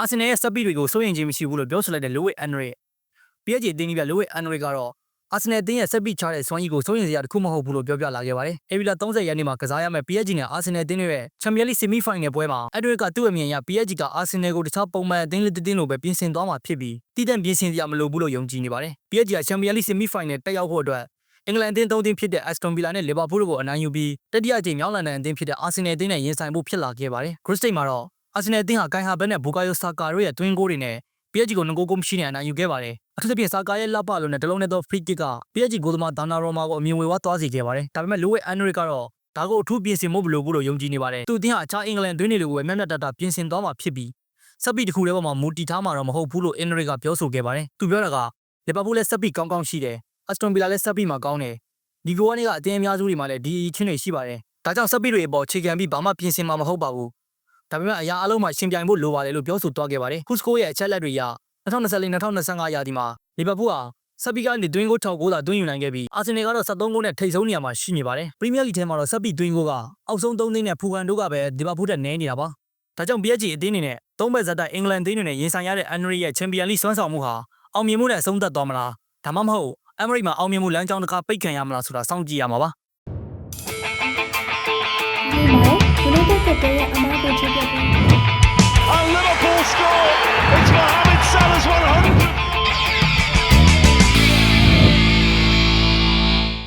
အာဆင်နယ်ရဲ့စက်ပီတွေကိုစိုးရင်ခြင်းမရှိဘူးလို့ပြောဆိုလိုက်တဲ့လိုဝစ်အန်နရီ PSG အသင်းကြီးပြလိုဝစ်အန်နရီကတော့အာဆင်နယ်အသင်းရဲ့စက်ပီချတဲ့စွမ်းရည်ကိုစိုးရင်စရာတစ်ခုမဟုတ်ဘူးလို့ပြောပြလာခဲ့ပါတယ်။အေဗီလာ30ရက်နေ့မှာကစားရမယ့် PSG နဲ့အာဆင်နယ်အသင်းတွေရဲ့ချန်ပီယံလိဆီမီဖိုင်နယ်ပွဲမှာအန်ဒရီကသူ့အမြင်အရ PSG ကအာဆင်နယ်ကိုတခြားပုံမှန်အသင်းလေးတစ်သင်းလိုပဲပြင်ဆင်သွားမှာဖြစ်ပြီးတည်တံ့ပြင်ဆင်စရာမလိုဘူးလို့ယုံကြည်နေပါတယ်။ PSG ကချန်ပီယံလိဆီမီဖိုင်နယ်တက်ရောက်ဖို့အတွက်အင်္ဂလန်အသင်းသုံးသင်းဖြစ်တဲ့ Aston Villa နဲ့ Liverpool တို့ကိုအနိုင်ယူပြီးတတိယအကြိမ်မြောက်လန်ဒန်အသင်းဖြစ်တဲ့ Arsenal အသင်းနဲ့ရင်ဆိုင်ဖို့ဖြစ်လာခဲ့ပါတယ်။ Group Stage မှာတော့ Arsenal အသင်းဟာကိုင်ဟာဘက်နဲ့ဘူကာယိုဆာကာတို့ရဲ့တွင်းဂိုးတွေနဲ့ PSG ကိုငကိုကိုမရှိနဲ့အနိုင်ယူခဲ့ပါတယ်။အထူးသဖြင့်ဆာကာရဲ့လက်ပလုံးနဲ့တလုံးနဲ့သော free kick က PSG ဂိုးသမားဒါနာရောမာကိုအမြင်ဝေဝါးသွားစေခဲ့ပါတယ်။ဒါပေမဲ့လိုဝဲအန်နရစ်ကတော့ဒါကိုအထူးပြင်ဆင်ဖို့မလိုဘူးလို့ယုံကြည်နေပါတယ်။သူအသင်းဟာအခြားအင်္ဂလန်တွင်းတွေကိုပဲမျက်နှာတတာပြင်ဆင်သွားမှာဖြစ်ပြီးစပီတစ်ခုတည်းပေါ်မှာမူတည်ထားမှာတော့မဟုတ်ဘူးလို့အန်နရစ်ကပြောဆိုခဲ့ပါတယ်။သူပြောတာကလီဗာပူးလည်းစပီကောင်းကောင်းရှိတယ်။အက်စတွန်ဗီလာလည်းစပီမှာကောင်းတယ်။ဒီဂိုကနေကအတင်းအများစုတွေမှာလည်းဒီအချင်းတွေရှိပါတယ်။ဒါကြောင့်စပီတွေအပေါ်ခြေခံပြီးဘာမှပြင်ဆင်မှာမဟုတ်ပါဘူး။ ဒါပေမဲ့အရာအလုံးမှာရှင်ပြိုင်ဖို့လိုပါတယ်လို့ပြောဆိုသွားခဲ့ပါတယ်။ခုစကိုရဲ့အချက်လက်တွေအရ2024-2025ရာသီမှာလီဗာပူးဟာစပီကနေတွင်းကို6ဂိုးသာတွင်းယူနိုင်ခဲ့ပြီးအာဆင်နယ်ကတော့73ဂိုးနဲ့ထိပ်ဆုံးနေရာမှာရှိနေပါတယ်။ပရီးမီးယားလိထဲမှာတော့စပီတွင်းကိုကအောက်ဆုံး3သိန်းနဲ့ဖူကန်တို့ကပဲလီဗာပူးတက်နေနေတာပါ။ဒါကြောင့် PSG အသင်းအနေနဲ့သုံးဘက်ဇက်တိုက်အင်္ဂလန်အသင်းတွေနဲ့ရင်ဆိုင်ရတဲ့အန်နရီရဲ့ချန်ပီယံလိစွမ်းဆောင်မှုဟာအောင်မြင်မှုနဲ့အဆုံးသတ်သွားမလား။ဒါမှမဟုတ်အမရိမှာအောင်မြင်မှုလမ်းကြောင်းတစ်ခါပိတ်ခံရမလားဆိုတာစောင့်ကြည့်ရမှာပါ။ কেটে আমার পৌঁছে যাবে